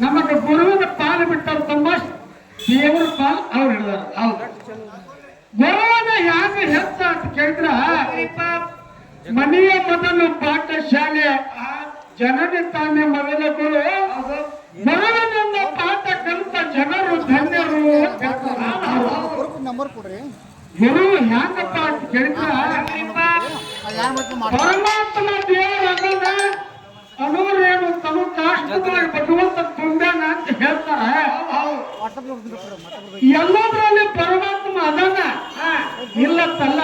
ನಮಗೆ ಗುರುವಿನ ಪಾಲು ಬಿಟ್ಟರು ತಮ್ಮ ದೇವರ ಪಾಲ್ ಅವ್ರು ಹಿಡಿದಾರ ಹೌದು. ಗುರುವನ ಯಾಕ ಹೆಸ ಅಂತ ಕೇಳಿದ್ರ ಮನೆಯ ಮೊದಲು ಪಾಠ ಶಾಲೆ ಜನನಿ ತಾನೇ ಮೊದಲ ಗುರು ಗುರುವಿನಿಂದ ಪಾಠ ಕಲಿತ ಜನರು ಧನ್ಯರು ಗುರು ಹ್ಯಾಂಗಪ್ಪ ಅಂತ ಕೇಳಿದ್ರ ಪರಮಾತ್ಮ ದೇವರ ಭಗವಂತ ತುಂಬ್ಯಾನ ಅಂತ ಹೇಳ್ತಾರೆ. ಎಲ್ಲದರಲ್ಲಿ ಪರಮಾತ್ಮ ಅದನ್ನ ಇಲ್ಲತ್ತಲ್ಲ?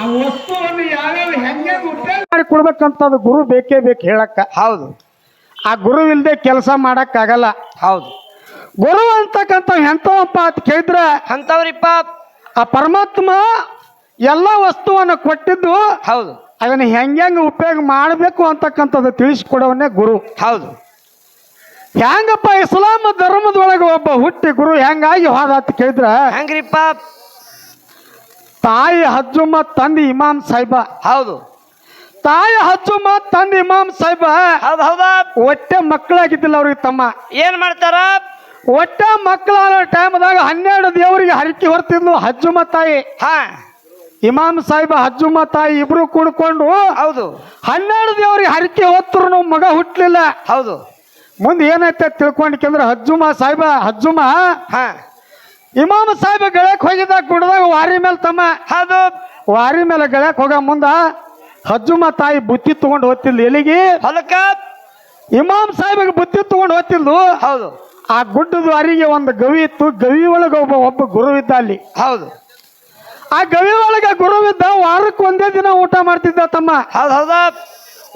ಆ ವಸ್ತುವನ್ನು ಯಾವ್ಯಾವ ಹೆಂಗೆ ಉಪಯೋಗ ಮಾಡಿ ಕೊಡ್ಬೇಕಂತ ಅದು ಗುರು ಬೇಕೇ ಬೇಕು ಹೇಳಕ್ಕ. ಹೌದು. ಆ ಗುರು ಇಲ್ದೆ ಕೆಲಸ ಮಾಡಕ್ ಆಗಲ್ಲ ಹೌದು. ಗುರು ಅಂತಕ್ಕಂಥ ಎಂತವಪ್ಪ ಅಂತ ಕೇಳಿದ್ರೆ ಅಂತವ್ರಿಪ್ಪ ಆ ಪರಮಾತ್ಮ ಎಲ್ಲ ವಸ್ತುವನ್ನು ಕೊಟ್ಟಿದ್ದು ಹೌದು. ಅದನ್ನ ಹೆಂಗೆ ಉಪಯೋಗ ಮಾಡಬೇಕು ಅಂತಕ್ಕಂಥದ್ದು ತಿಳಿಸ್ಕೊಡವನ್ನೇ ಗುರು. ಹೌದು. ಹೆಂಗಪ್ಪ ಇಸ್ಲಾಂ ಧರ್ಮದೊಳಗೆ ಒಬ್ಬ ಹುಟ್ಟಿ ಗುರು ಹೆಂಗಾಗಿ ಹೋದ ಅಂತ ಕೇಳಿದ್ರ ಹೆಂಗ್ರಿಪ್ಪ? ತಾಯಿ ಹಜ್ಜುಮ್ಮ ತಂದೆ ಇಮಾಮ್ ಸಾಹಿಬ. ಹೌದು. ತಾಯಿ ಹಜ್ಜುಮ್ಮ ತಂದೆ ಇಮಾಮ್ ಸಾಹಿಬ ಹೌದು ಹೌದಾ. ಒಟ್ಟೆ ಮಕ್ಕಳಾಗಿದ್ದಿಲ್ಲ ಅವ್ರಿಗೆ ತಮ್ಮ. ಏನ್ ಮಾಡ್ತಾರ? ಒಟ್ಟೆ ಮಕ್ಕಳ ಟೈಮ್ದಾಗ ಹನ್ನೆರಡು ದೇವರಿಗೆ ಹರಕೆ ಹೊರ್ತಿದ್ಲು ಹಜ್ಜುಮ್ಮ ತಾಯಿ. ಹಾ. ಇಮಾಮ್ ಸಾಹೇಬ ಹಜ್ಜುಮ್ಮ ತಾಯಿ ಇಬ್ರು ಕುಡ್ಕೊಂಡು ಹೌದು. ಹನ್ನೆರಡು ದೇವ್ರಿಗೆ ಹರಕೆ ಹೊತ್ತರು ಮಗ ಹುಟ್ಲಿಲ್ಲ. ಹೌದು. ಮುಂದೆ ಏನೈತೆ ತಿಳ್ಕೊಂಡಿಕಂದ್ರೆ ಹಜ್ಜುಮ್ಮ ಸಾಹಿಬ ಹಜ್ಜುಮ್ಮ ಹಾ. ಇಮಾಮ್ ಸಾಹೇಬ ಗೆಳಕ್ ಹೋಗಿದ್ದ ಗುಡ್ದಾಗ ವಾರಿ ಮೇಲೆ ತಮ್ಮ. ಹೌದು. ವಾರಿ ಮೇಲೆ ಗೆಳಕ್ ಹೋಗ ಮುಂದ ಹಜ್ಜುಮ್ಮ ತಾಯಿ ಬುತ್ತಿ ತಗೊಂಡು ಹೋಗ್ತಿದ್ಲು. ಎಲ್ಲಿಗೆ? ಹೊಲಕ್ಕ? ಇಮಾಮ್ ಸಾಹಿಬಿಗೆ ಬುತ್ತಿ ತಗೊಂಡು ಹೋಗ್ತಿದ್ಲು. ಹೌದು. ಆ ಗುಡ್ಡದ ವಾರಿಗೆ ಒಂದು ಗವಿ ಇತ್ತು. ಗವಿ ಒಳಗೆ ಒಬ್ಬ ಒಬ್ಬ ಗುರು ಇದ್ದ ಅಲ್ಲಿ. ಹೌದು. ಆ ಗವಿ ಒಳಗೆ ಗುರು ಇದ್ದ ವಾರಕ್ಕೆ ಒಂದೇ ದಿನ ಊಟ ಮಾಡ್ತಿದ್ದ ತಮ್ಮ. ಹೌದು ಹೌದಾ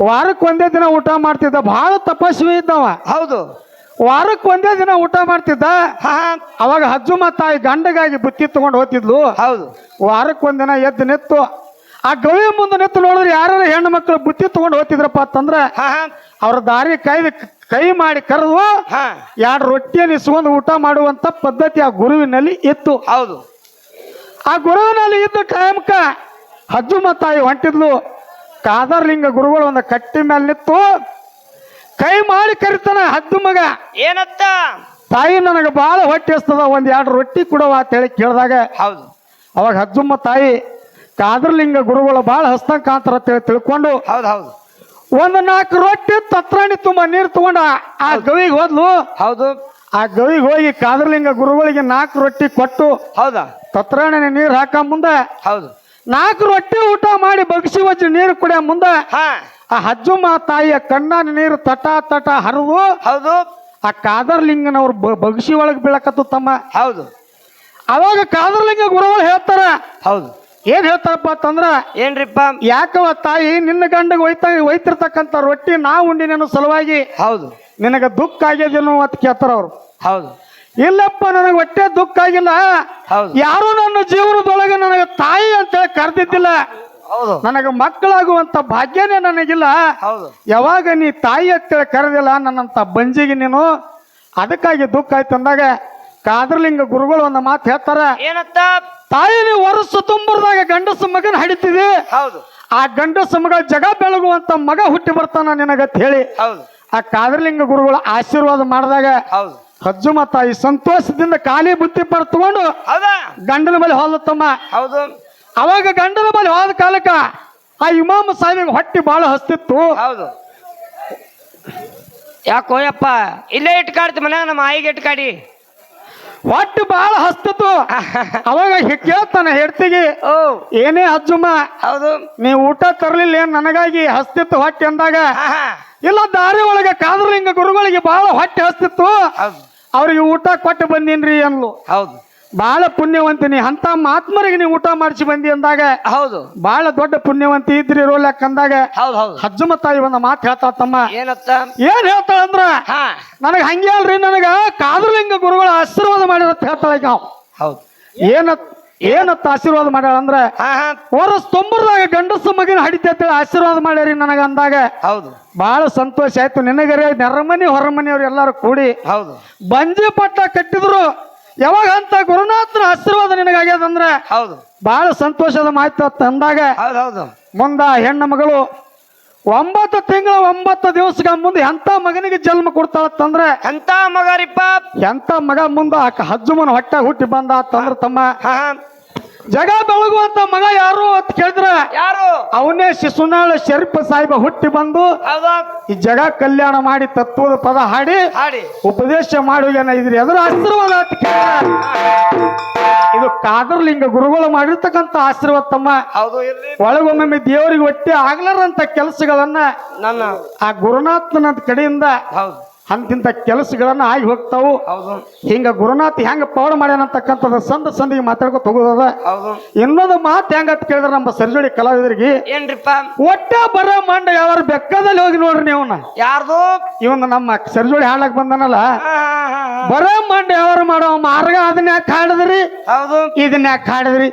ವಾರಕ್ಕೆ ಒಂದೇ ದಿನ ಊಟ ಮಾಡ್ತಿದ್ದ. ಬಹಳ ತಪಸ್ವಿ ಇದ್ದವ. ಹೌದು. ವಾರಕ್ಕೆ ಒಂದೇ ದಿನ ಊಟ ಮಾಡ್ತಿದ್ದ. ಅವಾಗ ಹಜ್ಜು ತಾಯಿ ಗಂಡಗಾಗಿ ಬುತ್ತಿ ತಗೊಂಡು ಹೋಗ್ತಿದ್ಲು. ಹೌದು. ವಾರಕ್ಕೆ ಒಂದಿನ ಎದ್ದು ನಿತ್ತು ಆ ಗವಿ ಮುಂದೆ ನಿತ್ತು ನೋಡಿದ್ರೆ ಯಾರು ಹೆಣ್ಣು ಮಕ್ಕಳು ಬುತ್ತಿ ತಗೊಂಡು ಹೋಗ್ತಿದ್ರಪ್ಪ ಅಂತಂದ್ರೆ ಅವ್ರ ದಾರಿ ಕೈ ಕೈ ಮಾಡಿ ಕರೆದು ಹಾ. ಎರಡು ರೊಟ್ಟಿಯನ್ನು ಇಸ್ಕೊಂಡು ಊಟ ಮಾಡುವಂತ ಪದ್ಧತಿ ಆ ಗುರುವಿನಲ್ಲಿ ಇತ್ತು. ಹೌದು. ಆ ಗುರುವಿನಲ್ಲಿ ಇದ್ದ ಟೈಮ್ಕ ಹಜ್ಜುಮ ತಾಯಿ ಹೊಂಟಿದ್ಲು. ಕಾದರ್ಲಿಂಗ ಗುರುಗಳು ಒಂದು ಕಟ್ಟಿ ಮೇಲೆ ನಿಂತು ಕೈ ಮಾಡಿ ಕರಿತಾನ ಹದ್ದು ಮಗ. ಏನತ್ತ? ತಾಯಿ ನನಗೆ ಭಾಳ ಹೊಟ್ಟೆ ಎಸ್ತದ ಒಂದ್ ಎರಡು ರೊಟ್ಟಿ ಕೊಡವ ಅಂತ ಹೇಳಿ ಕೇಳಿದಾಗ ಹೌದು. ಅವಾಗ ಹಜ್ಜುಮ್ಮ ತಾಯಿ ಕಾದರ್ಲಿಂಗ ಗುರುಗಳು ಭಾಳ ಕಾಂತರ ಅಂತ ಹೇಳಿ ತಿಳ್ಕೊಂಡು ಹೌದು ಹೌದು. ಒಂದು ನಾಲ್ಕು ರೊಟ್ಟಿ ತತ್ರಾಣಿ ತುಂಬ ನೀರು ತಗೊಂಡ ಆ ಗವಿಗೆ ಹೋದ್ಲು. ಹೌದು. ಆ ಗವಿಗೆ ಹೋಗಿ ಕಾದರ್ಲಿಂಗ ಗುರುಗಳಿಗೆ ನಾಲ್ಕು ರೊಟ್ಟಿ ಕೊಟ್ಟು ಹೌದಾ? ತತ್ರಾಣ ನೀರು ಹಾಕ ಮುಂದೆ ಹೌದು. ನಾಲ್ಕು ರೊಟ್ಟಿ ಊಟ ಮಾಡಿ ಬಗ್ಸಿ ವಚ್ಚಿ ನೀರು ಕುಡಿಯ ಮುಂದೆ ಹಾ. ಆ ಹಜ್ಜುಮ್ಮ ತಾಯಿಯ ಕಣ್ಣ ನೀರು ತಟ ತಟ ಹರಿದು ಹೌದು. ಆ ಕಾದರ್ಲಿಂಗನವ್ರು ಬ- ಬಗ್ಸಿ ಒಳಗೆ ಬೀಳಕತ್ತು ತಮ್ಮ. ಹೌದು. ಅವಾಗ ಕಾದರ್ಲಿಂಗ ಗುರುಗಳು ಹೇಳ್ತಾರ ಹೌದು. ಏನ್ ಹೇಳ್ತಾರಪ್ಪ ಅಂತಂದ್ರ ಏನ್ರಿಪ್ಪ? ಯಾಕವ ತಾಯಿ ನಿನ್ನ ಗಂಡಗೆ ಒಯ್ತಾ ಒಯ್ತಿರ್ತಕ್ಕಂಥ ರೊಟ್ಟಿ ನಾ ಉಂಡಿನ ಸಲುವಾಗಿ ಹೌದು. ನಿನಗ ದುಃಖ ಆಗ್ಯದೇನೋ ಅಂತ ಕೇಳ್ತಾರ ಅವ್ರು. ಹೌದು. ಇಲ್ಲಪ್ಪ ನನಗೆ ಹೊಟ್ಟೆ ದುಃಖ ಆಗಿಲ್ಲ. ಹೌದು. ಯಾರು ನನ್ನ ಜೀವನದೊಳಗೆ ನನಗೆ ತಾಯಿ ಅಂತೇಳಿ ಕರೆದಿದ್ದಿಲ್ಲ. ಹೌದು. ನನಗೆ ಮಕ್ಕಳಾಗುವಂತ ಭಾಗ್ಯನೇ ನನಗಿಲ್ಲ. ಹೌದು. ಯಾವಾಗ ನೀ ತಾಯಿ ಅಂತೇಳಿ ಕರೆದಿಲ್ಲ ನನ್ನಂತ ಬಂಜಿಗೆ ನೀನು. ಅದಕ್ಕಾಗಿ ದುಃಖ ಆಯ್ತು ಅಂದಾಗ ಕಾದ್ರಲಿಂಗ ಗುರುಗಳು ಒಂದು ಮಾತು ಹೇಳ್ತಾರ. ಏನತ್ತ? ತಾಯಿ ನೀ ವರ್ಷ ತುಂಬರದಾಗ ಗಂಡಸ ಮಗನ ಹಡಿತಿದಿ. ಹೌದು. ಆ ಗಂಡಸ ಮಗ ಜಗ ಬೆಳಗುವಂತ ಮಗ ಹುಟ್ಟಿ ಬರ್ತಾನ ನಿನಗತ್ ಹೇಳಿ. ಹೌದು. ಆ ಕಾದರ್ಲಿಂಗ ಗುರುಗಳ ಆಶೀರ್ವಾದ ಮಾಡಿದಾಗ ಹೌದು. ಮತ್ತ ತಾಯಿ ಸಂತೋಷದಿಂದ ಖಾಲಿ ಬುತ್ತಿ ಪಡ್ತಕೊಂಡು ಹೌದಾ? ಗಂಡನ ಮೇಲೆ ಹೋದತ್ತಮ್ಮ ಹೌದು. ಅವಾಗ ಗಂಡನ ಮೇಲೆ ಹೋದ ಕಾಲಕ ಆ ಇಮಾಮ ಸಾಹಿಬಿಗೆ ಹೊಟ್ಟಿ ಬಹಳ ಹಸ್ತಿತ್ತು. ಹೌದು. ಯಾಕೋ ಯಪ್ಪ ಇಲ್ಲೇ ಇಟ್ಕಾಡ್ತಿ ಮನ್ಯಾಗ ನಮ್ಮ ಆಯಿಗೆ ಇಟ್ಕಾಡಿ ಹೊಟ್ಟಿ ಬಹಳ ಹಸ್ತಿತ್ತು. ಅವಾಗ ಹಿ- ಕೇಳ್ತಾನ ಹೆಡ್ತಿಗೆ. ಓ. ಏನೇ ಹಜ್ಜುಮ್ಮ ಹೌದು. ನೀ ಊಟ ತರಲಿಲ್ಲ ಏನ್ ನನಗಾಗಿ ಹಸ್ತಿತ್ತು ಹೊಟ್ಟೆ ಅಂದಾಗ? ಹಾ ಹಾ ಇಲ್ಲ ದಾರಿ ಒಳಗೆ ಕಾದರ್ಲಿಂಗ ಗುರುಗಳಿಗೆ ಬಹಳ ಹೊಟ್ಟೆ ಹಸ್ತಿತ್ತು. ಅವರಿಗೆ ಊಟ ಕೊಟ್ಟು ಬಂದೀನ್ರಿ ಅನ್ಲು ಹೌದು. ಬಹಳ ಪುಣ್ಯವಂತಿನಿ ಅಂತ ಮಾತ್ಮರಿಗೆ ನೀವು ಊಟ ಮಾಡಿಸಿ ಬಂದಿ ಅಂದಾಗ ಹೌದು. ಬಹಳ ದೊಡ್ಡ ಪುಣ್ಯವಂತಿ ಇದ್ರಿ ರೋಲಕ್ ಅಂದಾಗ ಹೌದು ಹೌದು. ಹಜ್ಜುಮ ತಾಯಿ ಒಂದು ಮಾತು ಹೇಳ್ತಾ ತಮ್ಮ. ಏನತ್ತ? ಏನ್ ಹೇಳ್ತಾಳ ಅಂದ್ರ ನನಗ ಹಂಗೆ ಅಲ್ರಿ ನನಗ ಕಾದರ್ಲಿಂಗ ಗುರುಗಳ ಆಶೀರ್ವಾದ ಮಾಡಿರತ್ತ ಹೇಳ್ತಾಳ ಅವ. ಹೌದು. ಏನತ್? ಏನತ್ತ ಆಶೀರ್ವಾದ ಮಾಡ್ಯಾಳ ಅಂದ್ರೆ ವರ್ಷ ತೊಂಬರ್ದಾಗ ಗಂಡಸ ಮಗಿನ ಹಡಿತೈತೆ ಆಶೀರ್ವಾದ ಮಾಡ್ಯಾರಿ ನನಗ ಅಂದಾಗ. ಹೌದು. ಬಹಳ ಸಂತೋಷ ಆಯ್ತು. ನಿನಗರೆ ನೆರಮನಿ ಹೊರಮನಿಯವ್ರು ಎಲ್ಲಾರು ಕೂಡಿ ಹೌದು. ಬಂಜಿ ಪಟ್ಟ ಕಟ್ಟಿದ್ರು. ಯಾವಾಗ ಅಂತ ಗುರುನಾಥನ ಆಶೀರ್ವಾದ ನಿನಗಾಗ್ಯದಂದ್ರ ಹೌದು. ಬಹಳ ಸಂತೋಷದ ಮಾಹಿತಿ ಅಂದಾಗ ಹೌದು ಮುಂದ ಹೆಣ್ಣು ಮಗಳು ಒಂಬತ್ತು ತಿಂಗಳ ಒಂಬತ್ತು ದಿವಸಗ ಮುಂದೆ ಎಂತ ಮಗನಿಗೆ ಜನ್ಮ ಕೊಡ್ತಾಳತ್ತಂದ್ರೆ? ಎಂತ ಮಗರಿಪ್ಪ ಎಂತ ಮಗ ಮುಂದ ಆಕ ಹಜ್ಜುಮನ ಹೊಟ್ಟೆ ಹುಟ್ಟಿ ಬಂದ ತಂದ್ರ ತಮ್ಮ. ಜಗ ಬೆಳಗುವಂತ ಮಗ ಯಾರು ಅಂತ ಕೇಳಿದ್ರ ಯಾರು? ಅವನೇ ಶಿಶುನಾಳ ಶರೀಫ್ ಸಾಹಿಬ ಹುಟ್ಟಿ ಬಂದು ಈ ಜಗ ಕಲ್ಯಾಣ ಮಾಡಿ ತತ್ವದ ಪದ ಹಾಡಿ ಹಾಡಿ. ಉಪದೇಶ ಮಾಡುವಾಗೇನ ಇದ್ರಿ? ಅದ್ರ ಆಶೀರ್ವಾದ ಅಂತ ಕೇಳಿದ್ರ ಇದು ಕಾದರ್ಲಿಂಗ ಗುರುಗಳು ಮಾಡಿರ್ತಕ್ಕಂತ ಆಶೀರ್ವಾದ ತಮ್ಮ. ಒಳಗೊಮ್ಮೆ ದೇವರಿಗೆ ಒಟ್ಟಿ ಆಗ್ಲಾರಂತ ಕೆಲಸಗಳನ್ನ ನನ್ನ ಆ ಗುರುನಾಥನ ಕಡೆಯಿಂದ ಹೌದು. ಅಂತಿಂತ ಕೆಲಸಗಳನ್ನ ಆಗಿ ಹೋಗ್ತಾವು. ಹಿಂಗ ಗುರುನಾಥ್ ಹೆಂಗ ಪೌಡ ಮಾಡ್ಯಾನಂತಕ್ಕಂಥದ್ದು ಸಂದ ಸಂದಿಗೆ ಮಾತಾಡ್ಕೊ ತಗೋದ ಇನ್ನೊಂದು ಮಾತು ಹೆಂಗತ್ ಕೇಳಿದ್ರೆ ನಮ್ಮ ಸರ್ಜೋಡಿ ಕಲಾವಿದರಿಗೆ ಏನ್ರಿಪ್ಪ? ಒಟ್ಟ ಬರ ಮಂಡ ಯಾವ ಬೆಕ್ಕದಲ್ಲಿ ಹೋಗಿ ನೋಡ್ರಿ ನೀವನ್ನ ಯಾರ್ದು? ಇವನ್ ನಮ್ಮ ಸರ್ಜೋಡಿ ಹಾಳಕ್ ಬಂದನಲ್ಲ. ಬರೋ ಮಂಡ ಯಾವ ಮಾಡೋ ಮಾರ್ಗ ಅದನ್ನ ಯಾಕೆ ಹಾಡಿದ್ರಿ ಹೌದು. ಇದನ್ನ ಯಾಕೆ ಹಾಡಿದ್ರಿ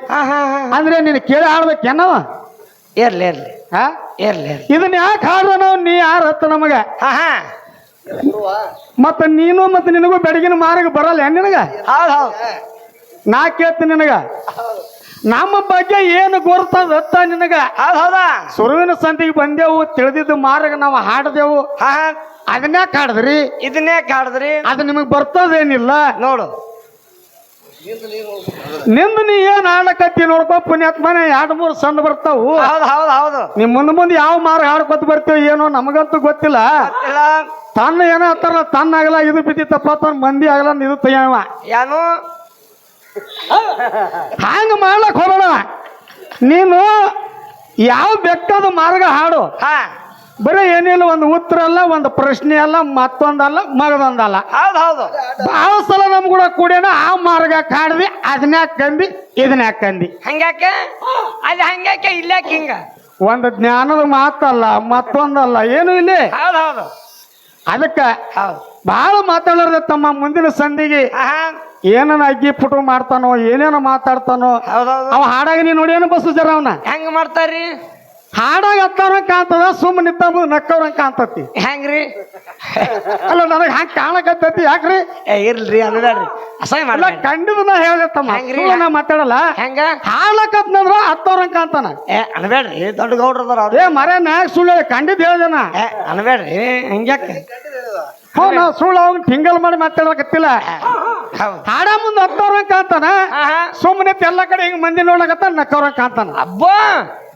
ಅಂದ್ರೆ ನೀನು ಕೇಳಿ ಹಾಡ್ಬೇಕೇನವ ಇರ್ಲಿ ಇರ್ಲಿ. ಹಾ? ಇರ್ಲಿ ಇದನ್ನ ಯಾಕೆ ಹಾಡ್ದ ನಾವು? ನೀ ಯಾರು ಹತ್ತ ನಮಗ? ಹಾ. ಮತ್ತ ನೀನು ಮತ್ತೆ ನಿನಗೂ ಬೆಳಗಿನ ಮಾರ್ಗ ಬರಲ್ಲ ನಿನಗ? ಹೌದು ಹೌದು. ನಾ ಕೇಳ್ತೀನಿ ನಿನಗ. ನಮ್ಮ ಬಗ್ಗೆ ಏನು ಗೊತ್ತದ ನಿನಗ? ಹೌದು ಹೌದಾ? ಸುರುವಿನ ಸಂತಿಗೆ ಬಂದೆವು ತಿಳಿದಿದ್ದು ಮಾರ್ಗ ನಾವು ಹಾಡದೆವು. ಹಾ ಕಾಡದ್ರಿ ಅದನ್ಯಾಕೆ ಹಾಡಿದ್ರಿ ಇದನ್ನೇ ಕಾಡದ್ರಿ. ಅದು ನಿಮಗೆ ಬರ್ತದೇನಿಲ್ಲ. ನೋಡು. ನಿಂದು ನೀ ಏನ್ ಹಾಡಕತ್ತಿ ನೋಡ್ಕೊ ಪುಣ್ಯಾತ್ಮನೆ ಎರಡು ಮೂರು ಸಣ್ಣ ಬರ್ತಾವು. ಹೌದು ಹೌದು ಹೌದು. ನಿಮ್ ಮುಂದೆ ಮುಂದೆ ಯಾವ ಮಾರ್ಗ ಹಾಡ್ಕೊತ ಬರ್ತೇವೆ ಏನೋ ನಮಗಂತೂ ಗೊತ್ತಿಲ್ಲ. ತನ್ನ ಏನೋ ಹತ್ತಾರಲ್ಲ ತನ್ನ ಆಗಲ್ಲ ಇದು ಬಿದ್ದಿತ್ತಪ್ಪ ತನ್ನ ಮಂದಿ ಆಗಲ್ಲ ಇದು ತಯಾವ. ಏನು ಹಂಗ ಮಾಡ್ಲಕ್ ಹೋಗೋಣ ನೀನು ಯಾವ ಬೆಕ್ಕದ ಮಾರ್ಗ ಹಾಡು? ಹಾ. ಬರೀ ಏನಿಲ್ಲ ಒಂದು ಉತ್ತರ ಅಲ್ಲ ಒಂದು ಪ್ರಶ್ನೆ ಅಲ್ಲ ಮತ್ತೊಂದಲ್ಲ ಮಗದೊಂದಲ್ಲ ಹೌದು ಹೌದು. ಬಹಳ ಸಲ ನಮ್ ಕೂಡ ಕೂಡೇನ ಆ ಮಾರ್ಗ ಕಾಡ್ದಿ ಅದನ್ಯಾಕ ಕಂದಿ ಇದನ್ಯಾಕ ಕಂದಿ. ಹಂಗ್ಯಾಕೆ? ಅದು ಹಂಗ್ಯಾಕೆ ಇಲ್ಲ ಹಿಂಗ? ಒಂದು ಜ್ಞಾನದ ಮಾತಲ್ಲ ಮತ್ತೊಂದಲ್ಲ ಏನು ಇಲ್ಲಿ? ಹೌದು ಹೌದು. ಅದಕ್ಕ ಭಾಳ ಬಹಳ ಮಾತಾಡೋದ ತಮ್ಮ ಮುಂದಿನ ಸಂಧಿಗೆ. ಏನನ ಅಗ್ಗಿ ಪುಟು ಮಾಡ್ತಾನೋ ಏನೇನೋ ಮಾತಾಡ್ತಾನೋ ಅವ ಹಾಡಾಗಿ ನೀ ನೋಡಿ ಏನು ಬಸ್ಸು ಜರ ಅವನ? ಹೆಂಗ್ ಮಾಡ್ತಾರ್ರಿ? ಹಾಡಾಗ ಹತ್ತವ್ರ ಕಾಣ್ತದ ಸುಮ್ಮನೆ ನಿಂತ ನಕ್ಕವ್ರ ಕಾಣ್ತತಿ. ಹೆಂಗ್ರಿ? ಅಲ್ಲ ನನಗೆ ಹಂಗೆ ಕಾಣಕತ್ತೈತಿ ಯಾಕ್ರಿ? ಏ ಇರ್ಲ್ರಿ ಅನ್ಬೇಡ್ರಿ ಅಸಹ್ಯ ಇಲ್ಲ ಮಾಡ್ಬೇಡ್ರಿ ಕಂಡಿದ ನಾ ಹೇಳತ್ತಮ್ಮ ಹೆಂಗ್ರಿ? ಸುಳ್ಳು ನಾ ಮಾತಾಡಲ್ಲ. ಹೆಂಗ? ಹಾಡ್ಲಕತ್ನಂದ್ರ ಹತ್ತವ್ರ ಕಾಣ್ತಾನ. ಏ ಅನ್ಬೇಡ್ರಿ ದೊಡ್ಡ ಗೌಡ್ರದಾರ ಅವ್ರು. ಏ ಮರ ನಾಯಕ್ ಸುಳ್ಳು ಕಂಡಿದ್ ಹೇಳ್ದೇನ? ಏ ಅನ್ಬೇಡ್ರಿ ಹಂಗ್ಯಾಕೆ ಹ್ಞೂ ನಾ ಸುಳ್ಳು ಅವ್ನ ಟಿಂಗಲ್ ಮಾಡಿ ಮಾತಾಡಕತ್ತಿಲ್ಲ. ಹೌದು. ಹಾಡ ಮುಂದೆ ಹತ್ತವ್ರ ಕಾಣ್ತಾನ. ಸುಮ್ಮನೆ ಎಲ್ಲ ಕಡೆ ಹಿಂಗ್ ಮಂದಿ ನೋಡಕತ್ತ ನಕ್ಕವ್ರ ಕಾಣ್ತಾನ. ಅಬ್ಬಾ!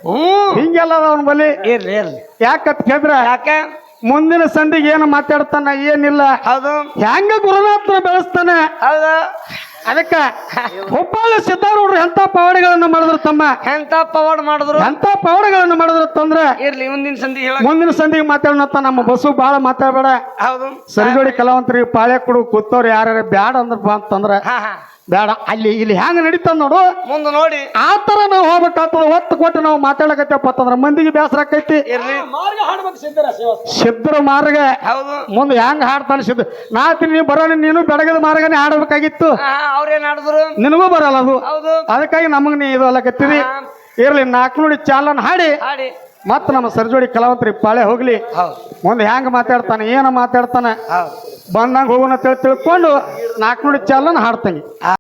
ಹಿಂಗೆಲ್ಲ ಅವನ ಬಲಿ ಇರ್ಲಿ ಇರ್ಲಿ. ಯಾಕತ್ ಕೇಂದ್ರ? ಯಾಕೆ? ಮುಂದಿನ ಸಂಧಿಗೆ ಏನು ಮಾತಾಡ್ತಾನ ಏನಿಲ್ಲ. ಹೌದು. ಹೆಂಗ ಗುರುನಾಥನ ಬೆಳೆಸ್ತಾನೆ? ಹೌದು. ಅದಕ್ಕ ಹುಬ್ಬಳ್ಳಿ ಸಿದ್ದಾರೂಢರು ಎಂತ ಪವಾಡಿಗಳನ್ನ ಮಾಡಿದ್ರು ತಮ್ಮ? ಎಂತ ಪವಾಡ್ ಮಾಡಿದ್ರು? ಎಂತ ಪವಾಡಗಳನ್ನ ಮಾಡಿದ್ರು ತಂದ್ರೆ? ಇರ್ಲಿ ಮುಂದಿನ ಸಂಧಿ ಹೇಳ ಮುಂದಿನ ಸಂಧಿಗೆ ಮಾತಾಡೋಣ ನಮ್ಮ ಬಸ್ಸು ಬಹಳ ಮಾತಾಡಬೇಡ. ಹೌದು. ಸರಿಜೋಡಿ ಕಲಾವಂತರಿಗೆ ಪಾಳೆ ಕೊಡು ಕೂತವ್ರು ಯಾರ್ಯಾರು ಬ್ಯಾಡ ಅಂದ್ರೆ ಬಾ ಅಂತಂದ್ರೆ ಬೇಡ. ಅಲ್ಲಿ ಇಲ್ಲಿ ಹೆಂಗ್ ನಡೀತದ ನೋಡು? ಮುಂದೆ ನೋಡಿ. ಆ ತರ ನಾವು ಹೋಗ್ಬೇಕಾಗ್ತದ ಹೊತ್ತು ಕೊಟ್ಟು ನಾವು ಮಾತಾಡಕತ್ತಪ್ಪ ಅಂತಂದ್ರ ಮಂದಿಗೆ ಬೇಸರ ಆಕೈತಿ. ಸಿದ್ಧರ ಮಾರ್ಗ. ಹೌದು. ಮುಂದೆ ಹೆಂಗ್ ಹಾಡ್ತಾನೆ ಸಿದ್ಧ ನಾತಿ ನೀ ಬರೋಣ ನೀನು ಬೆಳಗದ ಮಾರ್ಗನೇ ಹಾಡಬೇಕಾಗಿತ್ತು. ಹಾ ಅವ್ರೇನ್ ಆಡಿದ್ರು ನಿನಗೂ ಬರಲ್ಲ ಅದು. ಹೌದು. ಅದಕ್ಕಾಗಿ ನಮಗ್ ನೀ ಇದು ಅಲ್ಲಕತ್ತೀರಿ. ಇರ್ಲಿ ನಾಲ್ಕು ನೋಡಿ ಚಾಲನ್ ಹಾಡಿ. ಹಾಡಿ. ಮತ್ತ ನಮ್ಮ ಸರ್ಜೋಡಿ ಕಲಾವಂತರಿ ಪಾಳೆ ಹೋಗ್ಲಿ. ಹೌದು. ಮುಂದೆ ಹೆಂಗ್ ಮಾತಾಡ್ತಾನೆ ಏನ ಮಾತಾಡ್ತಾನೆ? ಹೌದು. ಬಂದಂಗ ಹೋಗೋಣ ತಿಳ್ ತಿಳ್ಕೊಂಡು ನಾಲ್ಕು ನೋಡಿ ಚಾಲನ್ ಹಾಡ್ತಾನೆ.